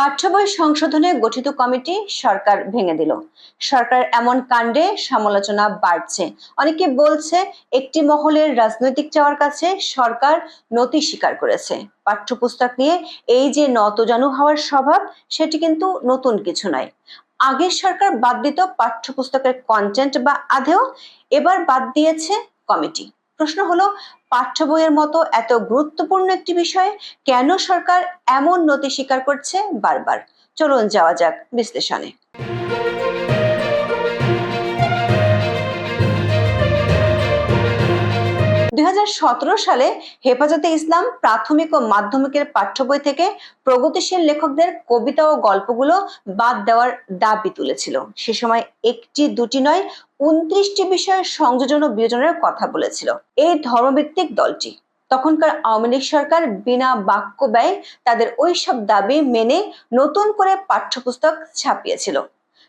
পাঠ্য বই সংশোধনে গঠিত কমিটি সরকার ভেঙে দিল। সরকার এমন কাণ্ডে সমালোচনা বাড়ছে। অনেকে বলছে, একটি মহলের রাজনৈতিক চাওয়ার কাছে সরকার নতি স্বীকার করেছে। পাঠ্যপুস্তক নিয়ে এই যে নতজানু হওয়ার স্বভাব, সেটি কিন্তু নতুন কিছু নয়। আগের সরকার বাদ দিত পাঠ্যপুস্তকের কন্টেন্ট বা আধেও এবার বাদ দিয়েছে কমিটি। প্রশ্ন হলো পাঠ্য বইয়ের মতো এত গুরুত্বপূর্ণ একটি বিষয়ে কেন সরকার এমন নতি স্বীকার করছে বারবার? চলুন যাওয়া যাক বিশ্লেষণে। দুই সালে হেফাজতে ইসলাম প্রাথমিক ও মাধ্যমিকের পাঠ্য বই থেকে প্রগতিশীল লেখকদের কবিতা ও গল্পগুলো বাদ দেওয়ার দাবি তুলেছিল। সে সময় একটি দুটি নয়, উনত্রিশটি বিষয়ের সংযোজন ও বিয়োজনের কথা বলেছিল। এই ধর্মভিত্তিক দলটি। তখনকার আওয়ামী লীগ সরকার বিনা বাক্য ব্যয় তাদের ওই সব দাবি মেনে নতুন করে পাঠ্যপুস্তক ছাপিয়েছিল।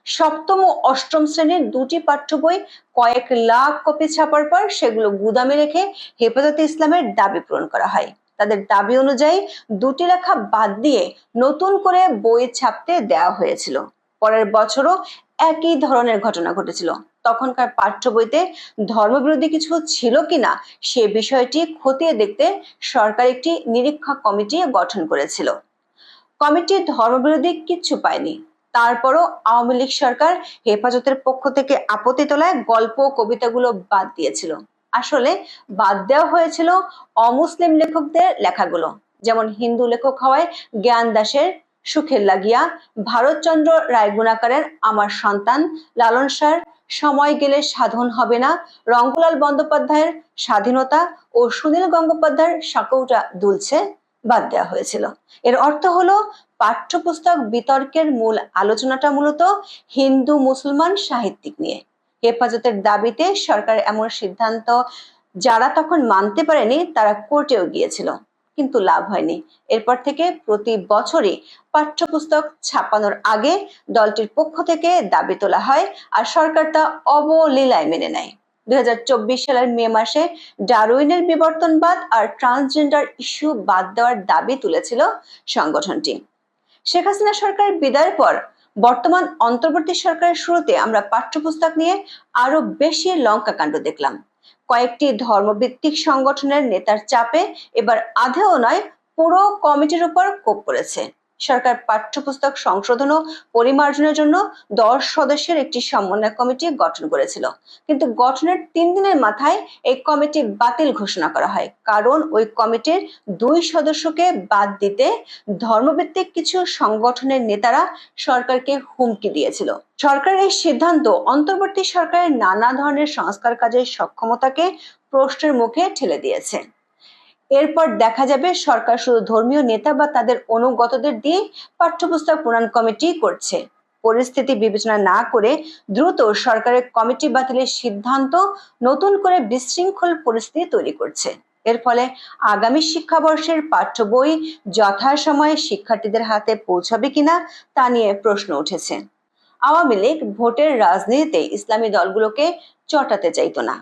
সপ্তম ও অষ্টম শ্রেণির দুটি পাঠ্য বই, কয়েক লাখ কপি ছাপার পর সেগুলো গুদামে রেখে হেফাজতে ইসলামের দাবি পূরণ করা হয়। তাদের দাবি অনুযায়ী দুটি লেখা বাদ দিয়ে নতুন করে বই ছাপতে দেওয়া হয়েছিল। পরের বছরও একই ধরনের ঘটনা ঘটেছিল। তখনকার পাঠ্য বইতে ধর্মবিরোধী কিছু ছিল কিনা সে বিষয়টি খতিয়ে দেখতে সরকার একটি নিরীক্ষা কমিটি গঠন করেছিল। কমিটি ধর্মবিরোধী কিচ্ছু পায়নি। তারপরও আওয়ামী লীগ সরকার হেফাজতের পক্ষ থেকে আপত্তি তোলায় গল্প কবিতাগুলো বাদ দিয়েছিল। আসলে বাদ দেওয়া হয়েছিল অমুসলিম লেখকদের লেখাগুলো। যেমন হিন্দু লেখক হওয়ায় জ্ঞান দাসের সুখের লাগিয়া, ভারতচন্দ্র রায় গুণাকারের আমার সন্তান, লালন সার, সময় গেলে সাধন হবে না, রঙ্গলাল বন্দ্যোপাধ্যায়ের স্বাধীনতা ও সুনীল গঙ্গোপাধ্যায়ের সাকৌটা দুলছে, বাদ দেওয়া হয়েছিল। এর অর্থ হলো পাঠ্যপুস্তক বিতর্কের মূল আলোচনাটা মূলত হিন্দু মুসলমান সাহিত্যিক নিয়ে। হেফাজতের দাবিতে সরকার এমন সিদ্ধান্ত যারা তখন মানতে পারেনি, তারা কোর্টেও গিয়েছিল, কিন্তু লাভ হয়নি। এরপর থেকে প্রতি বছরই পাঠ্যপুস্তক ছাপানোর আগে দলটির পক্ষ থেকে দাবি তোলা হয় আর সরকার তা অবলীলায় মেনে নেয়। দুই হাজার চব্বিশ সালের মে মাসে ডারউইনের বিবর্তনবাদ আর ট্রান্সজেন্ডার ইস্যু বাদ দেওয়ার দাবি তুলেছিল সংগঠনটি। শেখ হাসিনা সরকারের বিদায়ের পর বর্তমান অন্তর্বর্তী সরকারের শুরুতে আমরা পাঠ্যপুস্তক নিয়ে আরও বেশি লঙ্কা কাণ্ড দেখলাম। কয়েকটি ধর্মভিত্তিক সংগঠনের নেতার চাপে এবার আধেও নয়, পুরো কমিটির উপর কোপ পড়েছে। সরকার পাঠ্যপুস্তক সংশোধন ও পরিমার্জনের জন্য দশ সদস্যের একটি সমন্বয় কমিটি গঠন করেছিল। কিন্তু গঠনের তিন দিনের মাথায় এই কমিটি বাতিল ঘোষণা করা হয়। কারণ ওই কমিটির দুই সদস্যকে বাদ দিতে ধর্মভিত্তিক কিছু সংগঠনের নেতারা সরকারকে হুমকি দিয়েছিল। সরকারের এই সিদ্ধান্ত অন্তর্বর্তী সরকারের নানা ধরনের সংস্কার কাজের সক্ষমতাকে প্রশ্নের মুখে ঠেলে দিয়েছে। এরপর দেখা যাবে সরকার শুধু ধর্মীয় নেতা বা তাদের অনুগতদের দিয়ে পাঠ্যপুস্তক প্রণয়ন কমিটি করছে। পরিস্থিতি বিবেচনা না করে দ্রুত সরকারের কমিটি বাতিলের সিদ্ধান্ত নতুন করে বিশৃঙ্খল পরিস্থিতি তৈরি করছে। এর ফলে আগামী শিক্ষাবর্ষের পাঠ্য বই যথাসময়ে শিক্ষার্থীদের হাতে পৌঁছাবে কিনা তা নিয়ে প্রশ্ন উঠেছে। আওয়ামী লীগ ভোটের রাজনীতিতে ইসলামী দলগুলোকে চটাতে চাইতো না।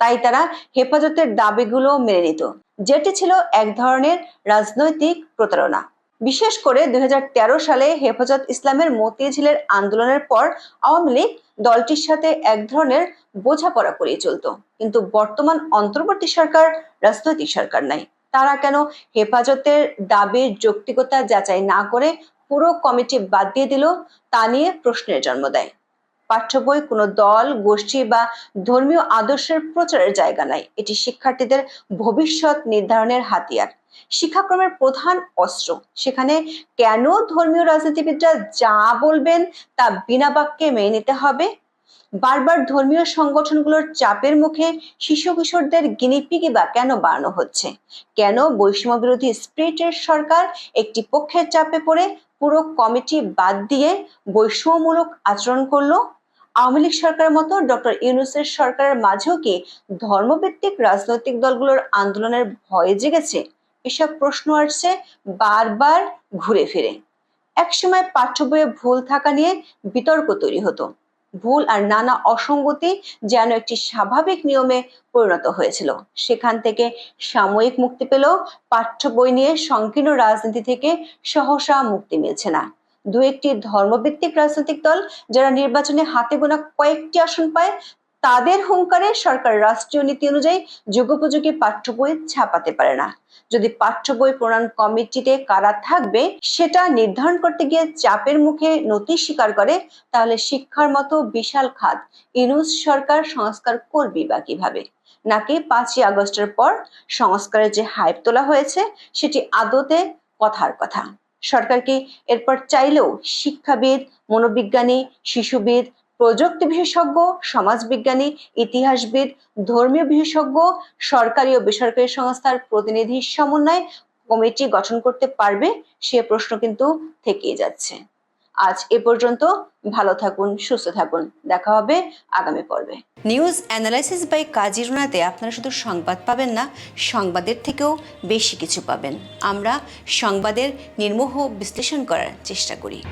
তাই তারা হেফাজতের দাবিগুলো মেনে নিত। যেটি ছিল এক ধরনের রাজনৈতিক প্রতারণা। বিশেষ করে দুই হাজার তেরো সালে হেফাজত ইসলামের মতিঝিলের আন্দোলনের পর আওয়ামী লীগ দলটির সাথে এক ধরনের বোঝাপড়া করিয়ে চলত। কিন্তু বর্তমান অন্তর্বর্তী সরকার রাজনৈতিক সরকার নাই। তারা কেন হেফাজতের দাবির যৌক্তিকতা যাচাই না করে পুরো কমিটি বাদ দিয়ে দিল, তা নিয়ে প্রশ্নের জন্ম দেয়। পাঠ্য বই কোনো দল, গোষ্ঠী বা ধর্মীয় আদর্শের প্রচারের জায়গা নাই। এটি শিক্ষার্থীদের ভবিষ্যৎ নির্ধারণের হাতিয়ার। শিক্ষাক্রমের প্রধান অস্ত্র। সেখানে কেন ধর্মীয় রাজনীতিবিদরা যা বলবেন তা বিনা বাক্যে মেনে নিতে হবে? বারবার ধর্মীয় সংগঠনগুলোর চাপের মুখে শিশু কিশোরদের গিনিপিগি বা কেন বাড়ানো হচ্ছে? কেন বৈষম্য বিরোধী স্প্রিটের সরকার একটি পক্ষের চাপে পড়ে পুরো কমিটি বাদ দিয়ে বৈষম্যমূলক আচরণ করল? আওয়ামী লীগ সরকারের মতো ডক্টর ইউনুসের সরকারের মাঝেও কি ধর্মভিত্তিক রাজনৈতিক দলগুলোর আন্দোলনের ভয়ে জেগেছে? এসব প্রশ্ন আসছে বারবার ঘুরে ফিরে। একসময় পাঠ্য বইয়ে ভুল থাকা নিয়ে বিতর্ক তৈরি হতো। ভুল আর নানা অসঙ্গতি যেন একটি স্বাভাবিক নিয়মে পরিণত হয়েছিল। সেখান থেকে সাময়িক মুক্তি পেলেও পাঠ্য বই নিয়ে সংকীর্ণ রাজনীতি থেকে সহসা মুক্তি মিলছে না। দু একটি ধর্মভিত্তিক রাজনৈতিক দল যারা নির্বাচনে হাতে গোনা কয়েকটি আসন পায়, তাদের হুঙ্কারে সরকার রাষ্ট্রীয় নীতি অনুযায়ী যুগোপযোগী পাঠ্য বই ছাপাতে পারে না। যদি পাঠ্য বই প্রণয়ন কমিটিতে কারা থাকবে, সেটা নির্ধারণ করতে গিয়ে চাপের মুখে নতি স্বীকার করে, তাহলে শিক্ষার মতো বিশাল খাত ইনুস সরকার সংস্কার করবে বা কীভাবে? নাকি পাঁচই আগস্টের পর সংস্কারের যে হাইপ তোলা হয়েছে, সেটি আদতে কথার কথা। সরকার কি এরপর চাইলেও শিক্ষাবিদ, মনোবিজ্ঞানী, শিশুবিদ, প্রযুক্তি বিশেষজ্ঞ, সমাজবিজ্ঞানী, ইতিহাসবিদ, ধর্মীয় বিশেষজ্ঞ, সরকারি ও বেসরকারি সংস্থার প্রতিনিধির সমন্বয়ে কমিটি গঠন করতে পারবে সে প্রশ্ন কিন্তু থেকেই যাচ্ছে। আজ এ পর্যন্ত ভালো থাকুন, সুস্থ থাকুন। দেখা হবে আগামী পর্বে। নিউজ অ্যানালাইসিস বাই কাজিরুনাতে আপনারা শুধু সংবাদ পাবেন না, সংবাদের থেকেও বেশি কিছু পাবেন। আমরা সংবাদের নির্মোহ বিশ্লেষণ করার চেষ্টা করি।